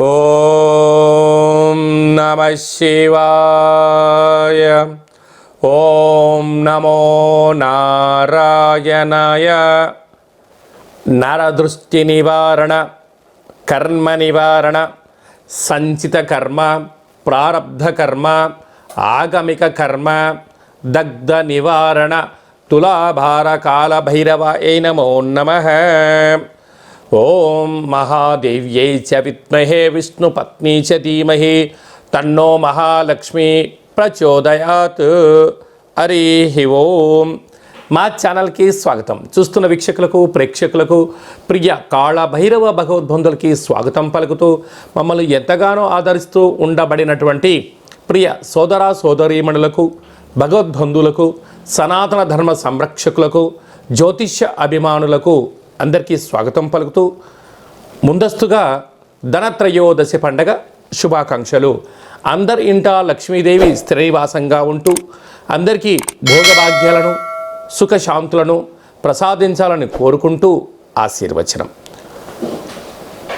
ఓం నమ శివాయ. ఓం నమో నారాయణాయ. నరదృష్టి నివారణ కర్మ నివారణ సంచిత కర్మ ప్రారబ్ధ కర్మ ఆగమిక కర్మ దగ్ధ నివారణ తులాభార కాల భైరవ ఏ నమో నమ. ఓం మహాదేవ్యై చ విద్మహే విష్ణుపత్ని చ ధీమహి. తన్నో మహాలక్ష్మి ప్రచోదయాత్. హరి ఓం. మా ఛానల్కి స్వాగతం. చూస్తున్న వీక్షకులకు ప్రేక్షకులకు ప్రియ కాళ భైరవ భగవద్బంధులకి స్వాగతం పలుకుతూ మమ్మల్ని ఎంతగానో ఆదరిస్తూ ఉండబడినటువంటి ప్రియ సోదర సోదరీమణులకు భగవద్బంధులకు సనాతన ధర్మ సంరక్షకులకు జ్యోతిష్య అభిమానులకు అందరికీ స్వాగతం పలుకుతూ ముందస్తుగా ధనత్రయోదశి పండగ శుభాకాంక్షలు. అందరి ఇంట లక్ష్మీదేవి స్థిరనివాసంగా ఉంటూ అందరికీ భోగభాగ్యాలను సుఖశాంతులను ప్రసాదించాలని కోరుకుంటూ ఆశీర్వచనం.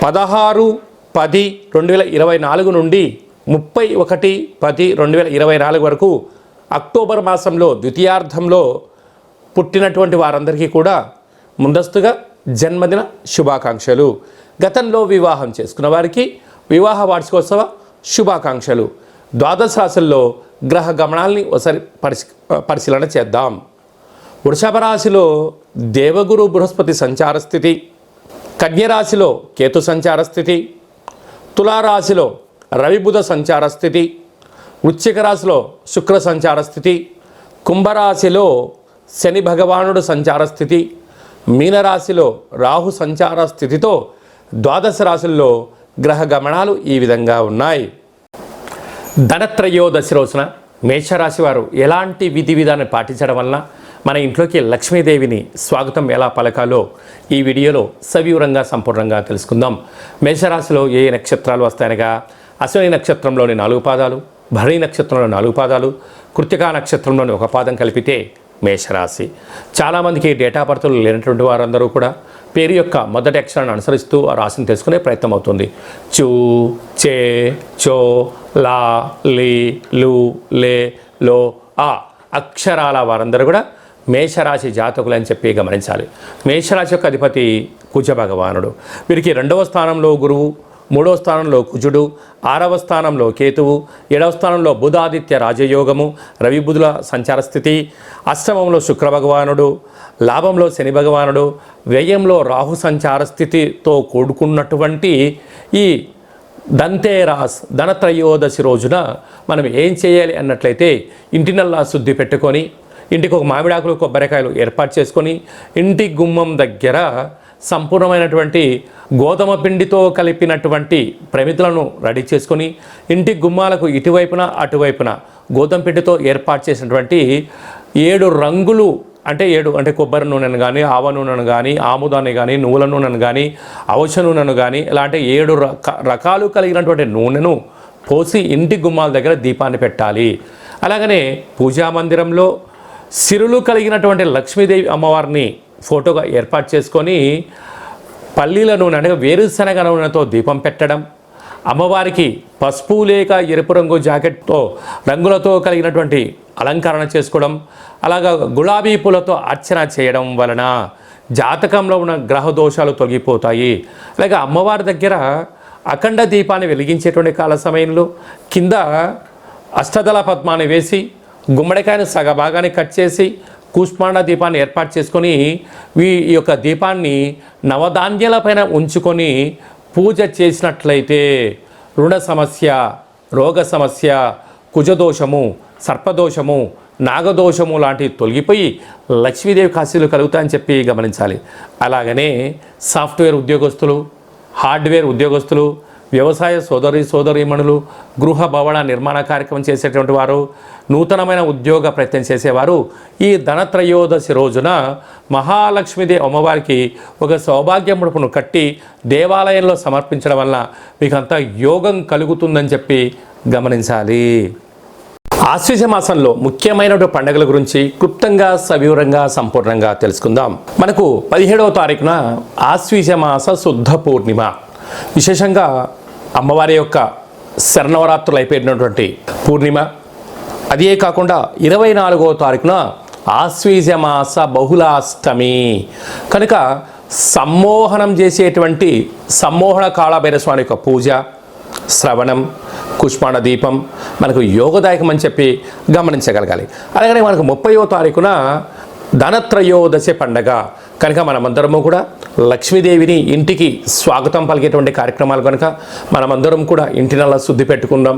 పదహారు పది రెండు వేల ఇరవై నాలుగు నుండి ముప్పై ఒకటి పది రెండు వేల ఇరవై నాలుగు వరకు అక్టోబర్ మాసంలో ద్వితీయార్థంలో పుట్టినటువంటి వారందరికీ కూడా ముందస్తుగా జన్మదిన శుభాకాంక్షలు. గతంలో వివాహం చేసుకున్న వారికి వివాహ వార్షికోత్సవ శుభాకాంక్షలు. ద్వాదశ రాశుల్లో గ్రహ గమనాల్ని ఒకసారి పరిశీ పరిశీలన చేద్దాం. వృషభ రాశిలో దేవగురు బృహస్పతి సంచార స్థితి కన్యరాశిలో కేతు సంచార స్థితి తులారాశిలో రవిబుధ సంచార స్థితి వృశ్చిక రాశిలో శుక్ర సంచార స్థితి కుంభరాశిలో శని భగవానుడు సంచార స్థితి మీనరాశిలో రాహు సంచార స్థితితో ద్వాదశ రాశుల్లో గ్రహ గమనాలు ఈ విధంగా ఉన్నాయి. ధనత్రయోదశి రోజున మేషరాశి వారు ఎలాంటి విధి విధాన్ని పాటించడం వలన మన ఇంట్లోకి లక్ష్మీదేవిని స్వాగతం ఎలా పలకాలో ఈ వీడియోలో సవివరంగా సంపూర్ణంగా తెలుసుకుందాం. మేషరాశిలో ఏ ఏ నక్షత్రాలు వస్తాయనగా అశ్విని నక్షత్రంలోని నాలుగు పాదాలు భరణి నక్షత్రంలో నాలుగు పాదాలు కృతికా నక్షత్రంలోని ఒక పాదం కలిపితే మేషరాశి. చాలామందికి డేటా బర్త్లు లేనటువంటి వారందరూ కూడా పేరు యొక్క మొదటి అక్షరాన్ని అనుసరిస్తూ ఆ రాశిని తెలుసుకునే ప్రయత్నం అవుతుంది. చూ చే చో లా లీ లు లే లో ఆ అక్షరాల వారందరూ కూడా మేషరాశి జాతకులు అని చెప్పి గమనించాలి. మేషరాశి యొక్క అధిపతి కుజ భగవానుడు. వీరికి రెండవ స్థానంలో గురువు మూడవ స్థానంలో కుజుడు ఆరవ స్థానంలో కేతువు ఏడవ స్థానంలో బుధాదిత్య రాజయోగము రవిబుధుల సంచార స్థితి అష్టమంలో శుక్ర భగవానుడు లాభంలో శని భగవానుడు వ్యయంలో రాహు సంచార స్థితితో కూడుకున్నటువంటి ఈ దంతేరాస్ ధనత్రయోదశి రోజున మనం ఏం చేయాలి అన్నట్లయితే ఇంటినల్లా శుద్ధి పెట్టుకొని ఇంటికి ఒక మామిడాకులు కొబ్బరికాయలు ఏర్పాటు చేసుకొని ఇంటి గుమ్మం దగ్గర సంపూర్ణమైనటువంటి గోధుమ పిండితో కలిపినటువంటి ప్రమితులను రెడీ చేసుకొని ఇంటి గుమ్మాలకు ఇటువైపున అటువైపున గోధుమ పిండితో ఏర్పాటు చేసినటువంటి ఏడు రంగులు అంటే ఏడు అంటే కొబ్బరి నూనెను కానీ ఆవ నూనెను కానీ ఆముదాన్ని కానీ నువ్వుల నూనెను కానీ అవశ నూనెను కానీ ఇలాంటి ఏడు రక రకాలు కలిగినటువంటి నూనెను పోసి ఇంటి గుమ్మాల దగ్గర దీపాన్ని పెట్టాలి. అలాగనే పూజా మందిరంలో సిరులు కలిగినటువంటి లక్ష్మీదేవి అమ్మవారిని ఫోటోగా ఏర్పాటు చేసుకొని పల్లీల నూనె అనగా వేరుశనగ నూనెతో దీపం పెట్టడం అమ్మవారికి పసుపు లేక ఎరుపు రంగు జాకెట్తో రంగులతో కలిగినటువంటి అలంకరణ చేసుకోవడం అలాగా గులాబీ పూలతో అర్చన చేయడం వలన జాతకంలో ఉన్న గ్రహ దోషాలు తొలగిపోతాయి. అలాగే అమ్మవారి దగ్గర అఖండ దీపాన్ని వెలిగించేటువంటి కాల సమయంలో కింద అష్టదళ పద్మాన్ని వేసి గుమ్మడికాయను సగభాగాన్ని కట్ చేసి కూష్మాండ దీపాన్ని ఏర్పాటు చేసుకొని ఈ యొక్క దీపాన్ని నవధాన్యాల పైన ఉంచుకొని పూజ చేసినట్లయితే రుణ సమస్య రోగ సమస్య కుజదోషము సర్పదోషము నాగదోషము లాంటివి తొలగిపోయి లక్ష్మీదేవి కాశీలు కలుగుతాయని చెప్పి గమనించాలి. అలాగనే సాఫ్ట్వేర్ ఉద్యోగస్తులు హార్డ్వేర్ ఉద్యోగస్తులు వ్యవసాయ సోదరి సోదరీమణులు గృహ భవన నిర్మాణ కార్యక్రమం చేసేటువంటి వారు నూతనమైన ఉద్యోగ ప్రయత్నం చేసేవారు. ఈ ధనత్రయోదశి రోజున మహాలక్ష్మీదేవి అమ్మవారికి ఒక సౌభాగ్య ముడుపును కట్టి దేవాలయంలో సమర్పించడం వల్ల మీకంతా యోగం కలుగుతుందని చెప్పి గమనించాలి. ఆశ్వజ మాసంలో ముఖ్యమైనటువంటి పండుగల గురించి క్లుప్తంగా సవివరంగా సంపూర్ణంగా తెలుసుకుందాం. మనకు పదిహేడవ తారీఖున ఆశ్వీజ మాస శుద్ధ పూర్ణిమ. విశేషంగా అమ్మవారి యొక్క శరణవరాత్రులు అయిపోయినటువంటి పూర్ణిమ. అదే కాకుండా ఇరవై నాలుగవ తారీఖున ఆశ్వీజ మాస బహుళాష్టమి. కనుక సమ్మోహనం చేసేటువంటి సమ్మోహన కాళభైరస్వామి యొక్క పూజ శ్రవణం కుష్మాణ దీపం మనకు యోగదాయకం అని చెప్పి గమనించగలగాలి. అలాగనే మనకు ముప్పయో తారీఖున ధనత్రయోదశి పండగ. కనుక మనమందరము కూడా లక్ష్మీదేవిని ఇంటికి స్వాగతం పలికేటువంటి కార్యక్రమాలు కనుక మనమందరం కూడా ఇంటినల్లా శుద్ధి పెట్టుకుందాం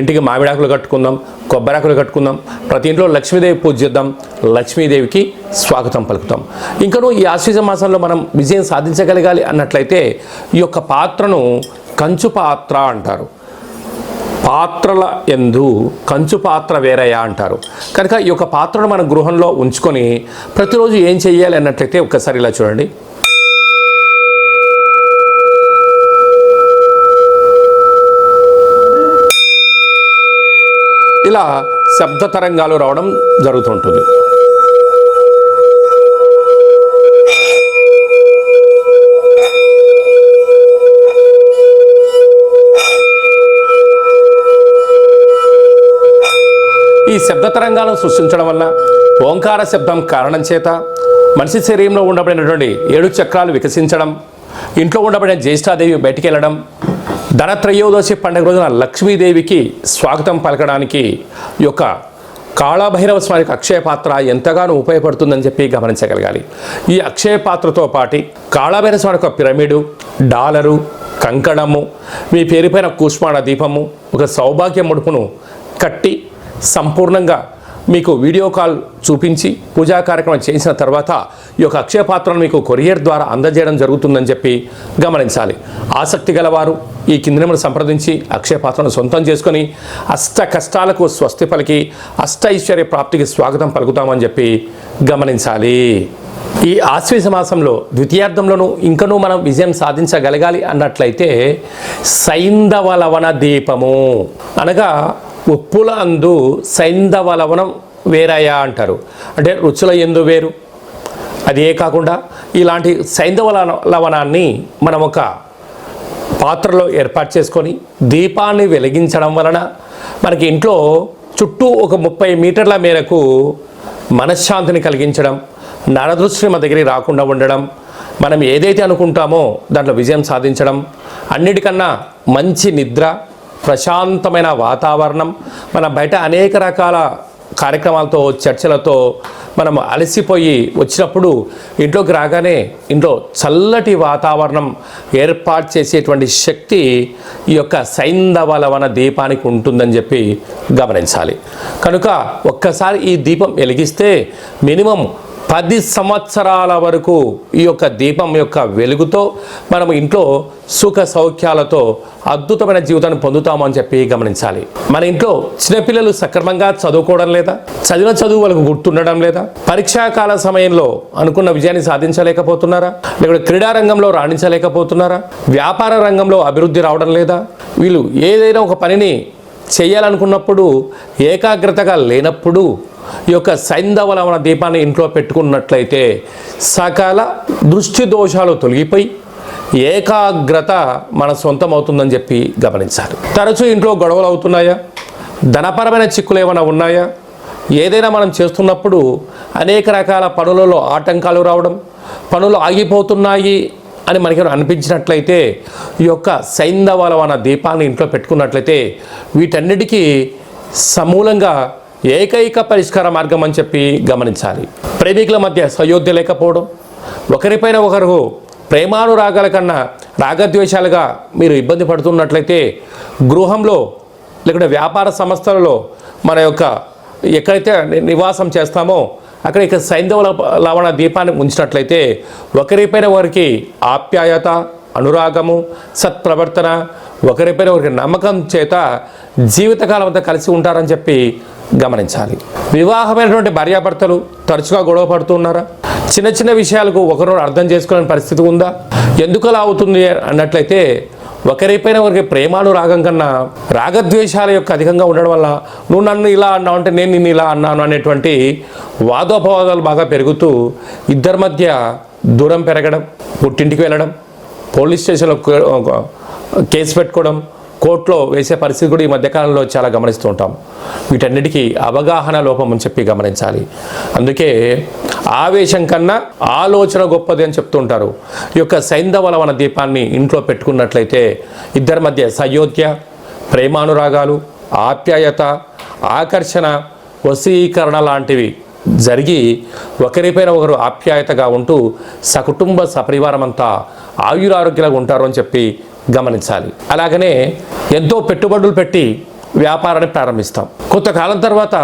ఇంటికి మామిడాకులు కట్టుకుందాం కొబ్బరాకులు కట్టుకుందాం ప్రతి ఇంట్లో లక్ష్మీదేవి పూజ చేద్దాం లక్ష్మీదేవికి స్వాగతం పలుకుతాం. ఇంకనూ ఈ ఆశ్వీజ మాసంలో మనం విజయం సాధించగలగాలి అన్నట్లయితే ఈ యొక్క పాత్రను కంచు పాత్ర అంటారు. పాత్రల ఎందు కంచు పాత్ర వేరయా అంటారు. కనుక ఈ యొక్క పాత్రను మన గృహంలో ఉంచుకొని ప్రతిరోజు ఏం చెయ్యాలి అన్నట్లయితే ఒక్కసారి ఇలా చూడండి. ఇలా శబ్ద తరంగాలు రావడం జరుగుతుంటుంది ఈ శబ్ద తరంగాలను సృష్టించడం వల్ల ఓంకార శబ్దం కారణం చేత మనిషి శరీరంలో ఉండబడినటువంటి ఏడు చక్రాలు వికసించడం ఇంట్లో ఉండబడిన జ్యేష్ఠాదేవి బయటికి వెళ్ళడం ధనత్రయోదశి పండుగ రోజున లక్ష్మీదేవికి స్వాగతం పలకడానికి యొక్క కాళభైరవ స్వామికి అక్షయ పాత్ర ఎంతగానో ఉపయోగపడుతుందని చెప్పి గమనించగలగాలి. ఈ అక్షయ పాత్రతో పాటి కాళభైరవ స్వామి యొక్క పిరమిడు డాలరు కంకణము మీ పేరుపైన కూష్మాణ దీపము ఒక సౌభాగ్య ముడుపును కట్టి సంపూర్ణంగా మీకు వీడియో కాల్ చూపించి పూజా కార్యక్రమం చేసిన తర్వాత ఈ యొక్క అక్షయ పాత్రను మీకు కొరియర్ ద్వారా అందజేయడం జరుగుతుందని చెప్పి గమనించాలి. ఆసక్తి గలవారు ఈ కింది నెంబర్ సంప్రదించి అక్షయ పాత్రను సొంతం చేసుకొని అష్ట కష్టాలకు స్వస్తి పలికి అష్ట ఐశ్వర్య ప్రాప్తికి స్వాగతం పలుకుతామని చెప్పి గమనించాలి. ఈ ఆశ్వేష మాసంలో ద్వితీయార్థంలోనూ ఇంకనూ మనం విజయం సాధించగలగాలి అన్నట్లయితే సైంధవ లవణ దీపము అనగా ఉప్పుల అందు సైంధవ వేరయా అంటారు. అంటే రుచుల ఎందు వేరు. అదే కాకుండా ఇలాంటి సైంధవ లవ- లవణాన్ని మనం ఒక పాత్రలో ఏర్పాటు చేసుకొని దీపాన్ని వెలిగించడం వలన మనకి ఇంట్లో చుట్టూ ఒక ముప్పై మీటర్ల మేరకు మనశ్శాంతిని కలిగించడం నరదృష్టి మన దగ్గరికి రాకుండా ఉండడం మనం ఏదైతే అనుకుంటామో దాంట్లో విజయం సాధించడం అన్నిటికన్నా మంచి నిద్ర ప్రశాంతమైన వాతావరణం. మన బయట అనేక రకాల కార్యక్రమాలతో చర్చలతో మనం అలసిపోయి వచ్చినప్పుడు ఇంట్లోకి రాగానే ఇంట్లో చల్లటి వాతావరణం ఏర్పాటు చేసేటువంటి శక్తి ఈ యొక్క సైంధవ వన దీపానికి ఉంటుందని చెప్పి గమనించాలి. కనుక ఒక్కసారి ఈ దీపం వెలిగిస్తే మినిమం పది సంవత్సరాల వరకు ఈ యొక్క దీపం యొక్క వెలుగుతో మనం ఇంట్లో సుఖ సౌఖ్యాలతో అద్భుతమైన జీవితాన్ని పొందుతామని చెప్పి గమనించాలి. మన ఇంట్లో చిన్నపిల్లలు సక్రమంగా చదువుకోవడం లేదా చదివిన చదువు వాళ్ళకు గుర్తుండడం లేదా పరీక్షాకాల సమయంలో అనుకున్న విజయాన్ని సాధించలేకపోతున్నారా? లేకపోతే క్రీడా రంగంలో రాణించలేకపోతున్నారా? వ్యాపార రంగంలో అభివృద్ధి రావడం లేదా? వీళ్ళు ఏదైనా ఒక పనిని చేయాలనుకున్నప్పుడు ఏకాగ్రతగా లేనప్పుడు ఈ యొక్క సైంధవలమణ దీపాన్ని ఇంట్లో పెట్టుకున్నట్లయితే సకల దృష్టి దోషాలు తొలగిపోయి ఏకాగ్రత మన సొంతం అవుతుందని చెప్పి గమనించాలి తరచూ ఇంట్లో గొడవలు అవుతున్నాయా? ధనపరమైన చిక్కులు ఏమైనా ఉన్నాయా? ఏదైనా మనం చేస్తున్నప్పుడు అనేక రకాల పనులలో ఆటంకాలు రావడం పనులు ఆగిపోతున్నాయి అని మనకి అనిపించినట్లయితే ఈ యొక్క సైంధవలవన దీపాన్ని ఇంట్లో పెట్టుకున్నట్లయితే వీటన్నిటికీ సమూలంగా ఏకైక పరిష్కార మార్గం అని చెప్పి గమనించాలి. ప్రేమికుల మధ్య సయోధ్య లేకపోవడం ఒకరిపైన ఒకరు ప్రేమానురాగాల కన్నా రాగద్వేషాలుగా మీరు ఇబ్బంది పడుతున్నట్లయితే గృహంలో లేకుంటే వ్యాపార సంస్థలలో మన యొక్క ఎక్కడైతే నివాసం చేస్తామో అక్కడ ఇక సైంధవ లవణ దీపాన్ని ఉంచినట్లయితే ఒకరిపైన ఒకరికి ఆప్యాయత అనురాగము సత్ప్రవర్తన ఒకరిపైన ఒకరికి నమ్మకం చేత జీవితకాలం అంతా కలిసి ఉంటారని చెప్పి గమనించాలి. వివాహమైనటువంటి భార్యాభర్తలు తరచుగా గొడవ పడుతున్నారా చిన్న చిన్న విషయాలకు ఒకరు అర్థం చేసుకోలేని పరిస్థితి ఉందా? ఎందుకు అలా అవుతుంది అన్నట్లయితే ఒకరిపైన ఒకరికి ప్రేమాను రాగం కన్నా రాగద్వేషాల యొక్క అధికంగా ఉండడం వల్ల నువ్వు నన్ను ఇలా అన్నావు అంటే నేను నిన్ను ఇలా అన్నాను అనేటువంటి వాదోపవాదాలు బాగా పెరుగుతూ ఇద్దరి మధ్య దూరం పెరగడం పుట్టింటికి వెళ్ళడం పోలీస్ స్టేషన్లో కేసు పెట్టుకోవడం కోర్టులో వేసే పరిస్థితి కూడా ఈ మధ్యకాలంలో చాలా గమనిస్తూ ఉంటాం. వీటన్నిటికీ అవగాహన లోపం అని చెప్పి గమనించాలి. అందుకే ఆవేశం కన్నా ఆలోచన గొప్పది అని చెప్తుంటారు ఈ యొక్క సైంధవలవన దీపాన్ని ఇంట్లో పెట్టుకున్నట్లయితే ఇద్దరి మధ్య సయోధ్య ప్రేమానురాగాలు ఆప్యాయత ఆకర్షణ వశీకరణ లాంటివి జరిగి ఒకరిపైన ఒకరు ఆప్యాయతగా ఉంటూ సకుటుంబ సపరివారమంతా ఆయురారోగ్యంగా ఉంటారు అని చెప్పి గమనించాలి. అలాగనే ఎంతో పెట్టుబడులు పెట్టి వ్యాపారాన్ని ప్రారంభిస్తాం. కొంతకాలం తర్వాత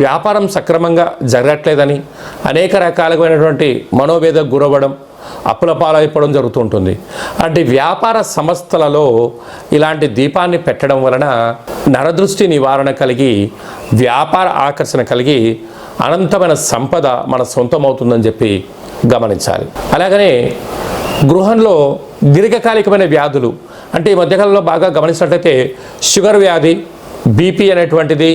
వ్యాపారం సక్రమంగా జరగట్లేదని అనేక రకాలైనటువంటి మనోవేదకు గురవ్వడం అప్పుల పాలైపోవడం జరుగుతూ ఉంటుంది. అంటే వ్యాపార సంస్థలలో ఇలాంటి దీపాన్ని పెట్టడం వలన నరదృష్టి నివారణ కలిగి వ్యాపార ఆకర్షణ కలిగి అనంతమైన సంపద మన సొంతమవుతుందని చెప్పి గమనించాలి. అలాగనే గృహంలో దీర్ఘకాలికమైన వ్యాధులు. అంటే ఈ మధ్యకాలంలో బాగా గమనించినట్లయితే షుగర్ వ్యాధి బీపీ అనేటువంటిది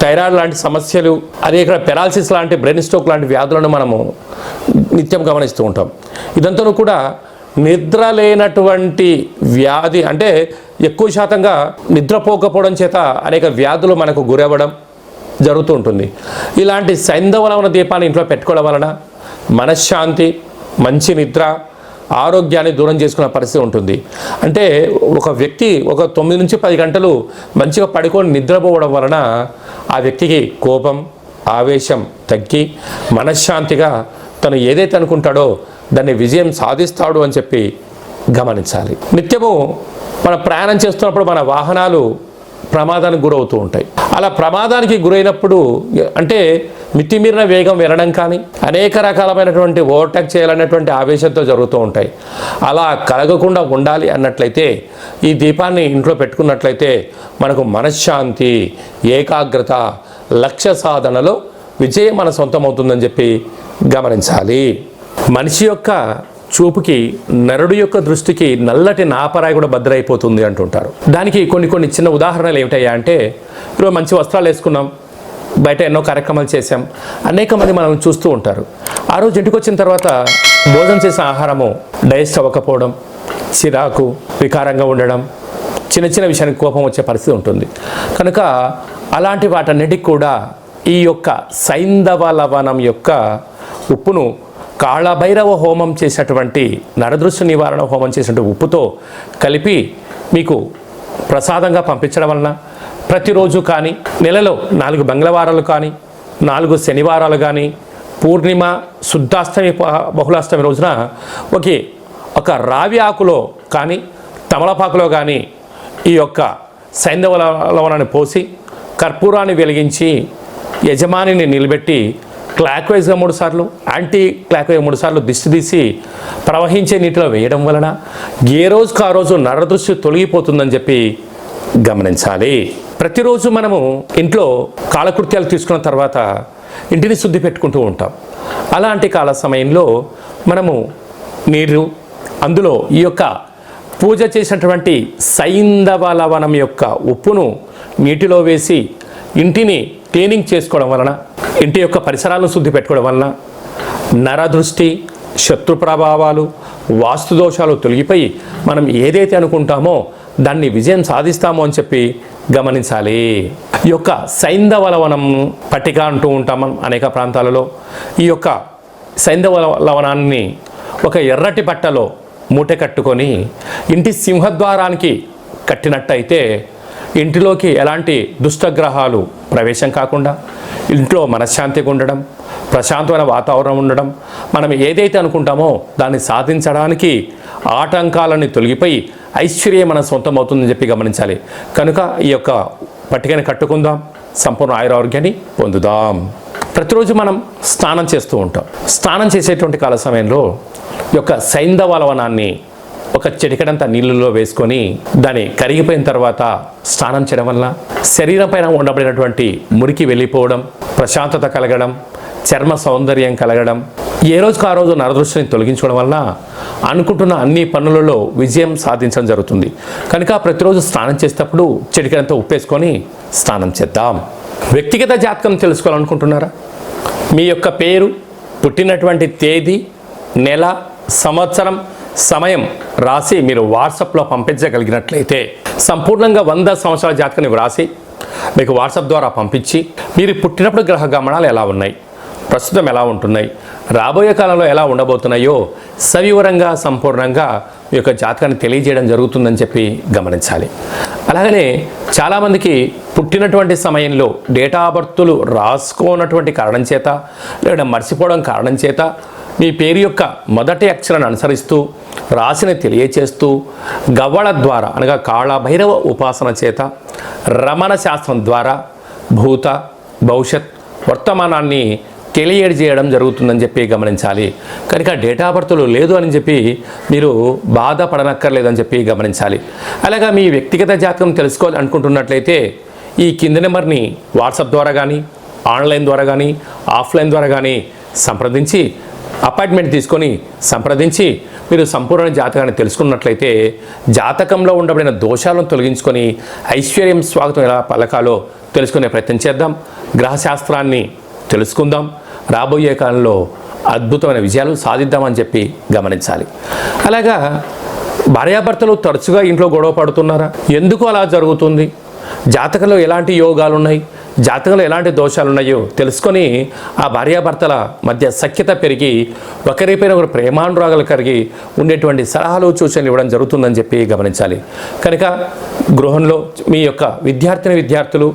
థైరాయిడ్ లాంటి సమస్యలు అదే ఇక్కడ పెరాలసిస్ లాంటి బ్రెయిన్ స్ట్రోక్ లాంటి వ్యాధులను మనము నిత్యం గమనిస్తూ ఉంటాం. ఇదంతా కూడా నిద్ర లేనటువంటి వ్యాధి అంటే ఎక్కువ శాతంగా నిద్రపోకపోవడం చేత అనేక వ్యాధులు మనకు గురవ్వడం జరుగుతూ ఉంటుంది. ఇలాంటి సైంధవలవన దీపాన్ని ఇంట్లో పెట్టుకోవడం వలన మనశ్శాంతి మంచి నిద్ర ఆరోగ్యాన్ని దూరం చేసుకునే పరిస్థితి ఉంటుంది. అంటే ఒక వ్యక్తి ఒక తొమ్మిది నుంచి పది గంటలు మంచిగా పడుకొని నిద్రపోవడం వలన ఆ వ్యక్తికి కోపం ఆవేశం తగ్గి మనశ్శాంతిగా తను ఏదైతే అనుకుంటాడో దాన్ని విజయం సాధిస్తాడు అని చెప్పి గమనించాలి. నిత్యము మన ప్రయాణం చేస్తున్నప్పుడు మన వాహనాలు ప్రమాదానికి గురవుతూ ఉంటాయి. అలా ప్రమాదానికి గురైనప్పుడు అంటే మితిమీరిన వేగం వెళ్ళడం కానీ అనేక రకాలమైనటువంటి ఓవర్టేక్ చేయాలనేటువంటి ఆవేశంతో జరుగుతూ ఉంటాయి. అలా కలగకుండా ఉండాలి అన్నట్లయితే ఈ దీపాన్ని ఇంట్లో పెట్టుకున్నట్లయితే మనకు మనశ్శాంతి ఏకాగ్రత లక్ష్య సాధనలో విజయం మన సొంతమవుతుందని చెప్పి గమనించాలి. మనిషి యొక్క చూపుకి నరుడు యొక్క దృష్టికి నల్లటి నాపరాయి కూడా భద్రైపోతుంది అంటుంటారు. దానికి కొన్ని కొన్ని చిన్న ఉదాహరణలు ఏమిటయ్యా అంటే ఇప్పుడు మంచి వస్త్రాలు వేసుకున్నాం. బయట ఎన్నో కార్యక్రమాలు చేశాం. అనేక మంది మనల్ని చూస్తూ ఉంటారు. ఆ రోజు ఇంటికి వచ్చిన తర్వాత భోజనం చేసిన ఆహారము డైజెస్ట్ అవ్వకపోవడం చిరాకు వికారంగా ఉండడం చిన్న చిన్న విషయానికి కోపం వచ్చే పరిస్థితి ఉంటుంది. కనుక అలాంటి వాటన్నిటికి కూడా ఈ యొక్క సైంధవ లవణం యొక్క ఉప్పును కాళభైరవ హోమం చేసినటువంటి నరదృశ్య నివారణ హోమం చేసినటువంటి ఉప్పుతో కలిపి మీకు ప్రసాదంగా పంపించడం వలన ప్రతిరోజు కానీ నెలలో నాలుగు మంగళవారాలు కానీ నాలుగు శనివారాలు కానీ పూర్ణిమ శుద్ధాష్టమి బహుళాష్టమి రోజున ఒకే ఒక రావి ఆకులో కానీ తమలపాకులో కానీ ఈ యొక్క సైంధవ లవణాన్ని పోసి కర్పూరాన్ని వెలిగించి యజమానిని నిలబెట్టి క్లాక్ వైజ్గా మూడు సార్లు యాంటీ క్లాక్ వైజ్ మూడు సార్లు దిష్టి తీసి ప్రవహించే నీటిలో వేయడం వలన ఏ రోజుకు ఆ రోజు నరదృష్టి తొలగిపోతుందని చెప్పి గమనించాలి. ప్రతిరోజు మనము ఇంట్లో కాలకృత్యాలు తీసుకున్న తర్వాత ఇంటిని శుద్ధి పెట్టుకుంటూ ఉంటాం. అలాంటి కాల సమయంలో మనము నీరు అందులో ఈ యొక్క పూజ చేసినటువంటి సైంధవ లవణం యొక్క ఉప్పును నీటిలో వేసి ఇంటిని క్లీనింగ్ చేసుకోవడం వలన ఇంటి యొక్క పరిసరాలను శుద్ధి పెట్టుకోవడం వలన నరదృష్టి శత్రు ప్రభావాలు వాస్తు దోషాలు తొలగిపోయి మనం ఏదైతే అనుకుంటామో దాన్ని విజయం సాధిస్తాము అని చెప్పి గమనించాలి. ఈ యొక్క సైంధవలవనం పట్టిక అంటూ ఉంటాం మనం అనేక ప్రాంతాలలో. ఈ యొక్క సైంధవ లవణాన్ని ఒక ఎర్రటి బట్టలో మూట కట్టుకొని ఇంటి సింహద్వారానికి కట్టినట్టయితే ఇంటిలోకి ఎలాంటి దుష్టగ్రహాలు ప్రవేశం కాకుండా ఇంట్లో మనశ్శాంతిగా ఉండడం ప్రశాంతమైన వాతావరణం ఉండడం మనం ఏదైతే అనుకుంటామో దాన్ని సాధించడానికి ఆటంకాలని తొలగిపోయి ఐశ్వర్యం మన సొంతం అవుతుందని చెప్పి గమనించాలి. కనుక ఈ యొక్క పట్టికని కట్టుకుందాం. సంపూర్ణ ఆయురారోగ్యాన్ని పొందుదాం. ప్రతిరోజు మనం స్నానం చేస్తూ ఉంటాం. స్నానం చేసేటువంటి కాల సమయంలో ఈ యొక్క సైంధవలవనాన్ని ఒక చిటికడంత నీళ్ళలో వేసుకొని దాన్ని కరిగిపోయిన తర్వాత స్నానం చేయడం వల్ల శరీరం పైన ఉండబడినటువంటి మురికి వెళ్ళిపోవడం ప్రశాంతత కలగడం చర్మ సౌందర్యం కలగడం ఏ రోజుకు ఆ రోజు నరదృష్టిని తొలగించుకోవడం వలన అనుకుంటున్న అన్ని పనులలో విజయం సాధించడం జరుగుతుంది. కనుక ప్రతిరోజు స్నానం చేసేటప్పుడు చిటికెనంత ఉప్పేసుకొని స్నానం చేద్దాం. వ్యక్తిగత జాతకం తెలుసుకోవాలనుకుంటున్నారా? మీ యొక్క పేరు పుట్టినటువంటి తేదీ నెల సంవత్సరం సమయం రాసి మీరు వాట్సాప్లో పంపించగలిగినట్లయితే సంపూర్ణంగా వంద సంవత్సరాల జాతకాన్ని వ్రాసి మీకు వాట్సాప్ ద్వారా పంపించి మీరు పుట్టినప్పుడు గ్రహ గమనాలు ఎలా ఉన్నాయి? ప్రస్తుతం ఎలా ఉంటున్నాయి? రాబోయే కాలంలో ఎలా ఉండబోతున్నాయో సవివరంగా సంపూర్ణంగా మీ యొక్క జాతకాన్ని తెలియజేయడం జరుగుతుందని చెప్పి గమనించాలి. అలాగనే చాలామందికి పుట్టినటువంటి సమయంలో డేటా బర్త్లు రాసుకోనటువంటి కారణం చేత లేదా మర్చిపోవడం కారణం చేత మీ పేరు యొక్క మొదటి అక్షరాన్ని అనుసరిస్తూ రాశిని తెలియచేస్తూ గవ్వళ ద్వారా అనగా కాళభైరవ ఉపాసన చేత రమణ శాస్త్రం ద్వారా భూత భవిష్యత్ వర్తమానాన్ని తెలియజేయడం జరుగుతుందని చెప్పి గమనించాలి. కనుక డేటా బర్త్లు లేదు అని చెప్పి మీరు బాధపడనక్కర్లేదని చెప్పి గమనించాలి. అలాగా మీ వ్యక్తిగత జాతకం తెలుసుకోవాలి అనుకుంటున్నట్లయితే ఈ కింది నెంబర్ని వాట్సాప్ ద్వారా కానీ ఆన్లైన్ ద్వారా కానీ ఆఫ్లైన్ ద్వారా కానీ సంప్రదించి అపాయింట్మెంట్ తీసుకొని సంప్రదించి మీరు సంపూర్ణ జాతకాన్ని తెలుసుకున్నట్లయితే జాతకంలో ఉండబడిన దోషాలను తొలగించుకొని ఐశ్వర్యం స్వాగతం ఎలా పలకాలో తెలుసుకునే ప్రయత్నం చేద్దాం. గ్రహశాస్త్రాన్ని తెలుసుకుందాం. రాబోయే కాలంలో అద్భుతమైన విజయాలు సాధిద్దామని చెప్పి గమనించాలి. అలాగా భార్యాభర్తలు తరచుగా ఇంట్లో గొడవ పడుతున్నారా? ఎందుకు అలా జరుగుతుంది? జాతకంలో ఎలాంటి యోగాలు ఉన్నాయి జాతకంలో ఎలాంటి దోషాలు ఉన్నాయో తెలుసుకొని ఆ భార్యాభర్తల మధ్య సఖ్యత పెరిగి ఒకరిపైన ఒకరు ప్రేమానురాగాలు కలిగి ఉండేటువంటి సలహాలు సూచనలు ఇవ్వడం జరుగుతుందని చెప్పి గమనించాలి. కనుక గృహంలో మీ యొక్క విద్యార్థిని విద్యార్థులు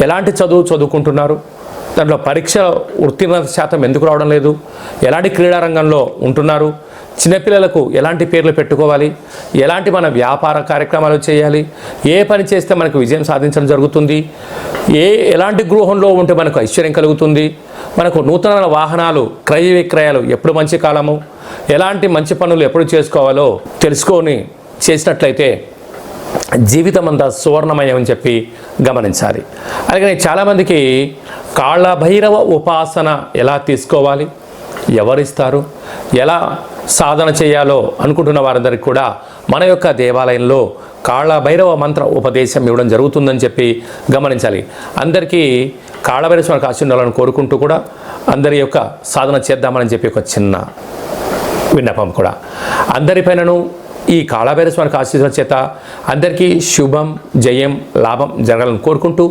ఎలాంటి చదువు చదువుకుంటున్నారు? దాంట్లో పరీక్ష ఉత్తీర్ణత శాతం ఎందుకు రావడం లేదు? ఎలాంటి క్రీడారంగంలో ఉంటున్నారు? చిన్నపిల్లలకు ఎలాంటి పేర్లు పెట్టుకోవాలి? ఎలాంటి మన వ్యాపార కార్యక్రమాలు చేయాలి? ఏ పని చేస్తే మనకు విజయం సాధించడం జరుగుతుంది? ఏ ఎలాంటి గృహంలో ఉంటే మనకు ఐశ్వర్యం కలుగుతుంది? మనకు నూతన వాహనాలు క్రయ విక్రయాలు ఎప్పుడు మంచి కాలము? ఎలాంటి మంచి పనులు ఎప్పుడు చేసుకోవాలో తెలుసుకొని చేసినట్లయితే జీవితం అంతా సువర్ణమయం అని చెప్పి గమనించాలి. అలాగే చాలామందికి కాళ్ళ భైరవ ఉపాసన ఎలా తీసుకోవాలి? ఎవరిస్తారు? ఎలా సాధన చేయాలో అనుకుంటున్న వారందరికీ కూడా మన యొక్క దేవాలయంలో కాళ్ళ భైరవ మంత్ర ఉపదేశం ఇవ్వడం జరుగుతుందని చెప్పి గమనించాలి. అందరికీ కాళభైరవ స్వామికి ఆశీర్వాదాలను కోరుకుంటూ కూడా అందరి యొక్క సాధన చేద్దామని చెప్పి ఒక చిన్న విన్నపం కూడా. అందరిపైనను ఈ కాళభైర స్వామికి ఆశీర్వాద చేత అందరికీ శుభం జయం లాభం జరగాలని కోరుకుంటూ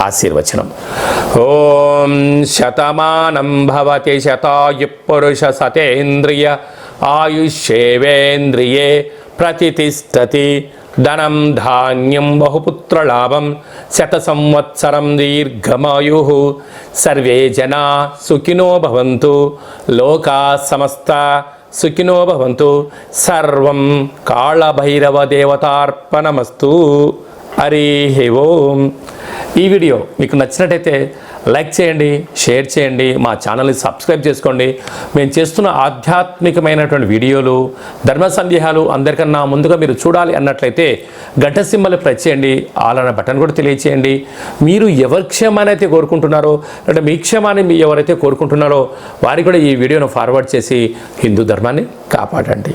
ఆశీర్వచనం. ఓం శతమానం భవతి శతాయు పురుష సతేంద్రియ ఆయుష్యేవేంద్రియే ప్రతిష్టతి ధనం ధాన్యం బహుపుత్రలాభం శత సంవత్సరం దీర్ఘమాయు. సర్వే జనా సుఖినో భవంతు. లోకా సమస్త సుఖినో భవంతు. సర్వం కాళభైరవ దేవతార్పణమస్తు హరి ఓం. ఈ వీడియో మీకు నచ్చినట్టయితే లైక్ చేయండి షేర్ చేయండి మా ఛానల్ని సబ్స్క్రైబ్ చేసుకోండి. మేము చేస్తున్న ఆధ్యాత్మికమైనటువంటి వీడియోలు ధర్మ సందేహాలు అందరికన్నా ముందుగా మీరు చూడాలి అన్నట్లయితే గంట సింబల్ ప్రెస్ చేయండి ఆలన బటన్ కూడా తెలియచేయండి. మీరు ఎవరి క్షేమాన్ని అయితే కోరుకుంటున్నారో అంటే మీ క్షేమాన్ని మీ ఎవరైతే కోరుకుంటున్నారో వారికి కూడా ఈ వీడియోను ఫార్వర్డ్ చేసి హిందూ ధర్మాన్ని కాపాడండి.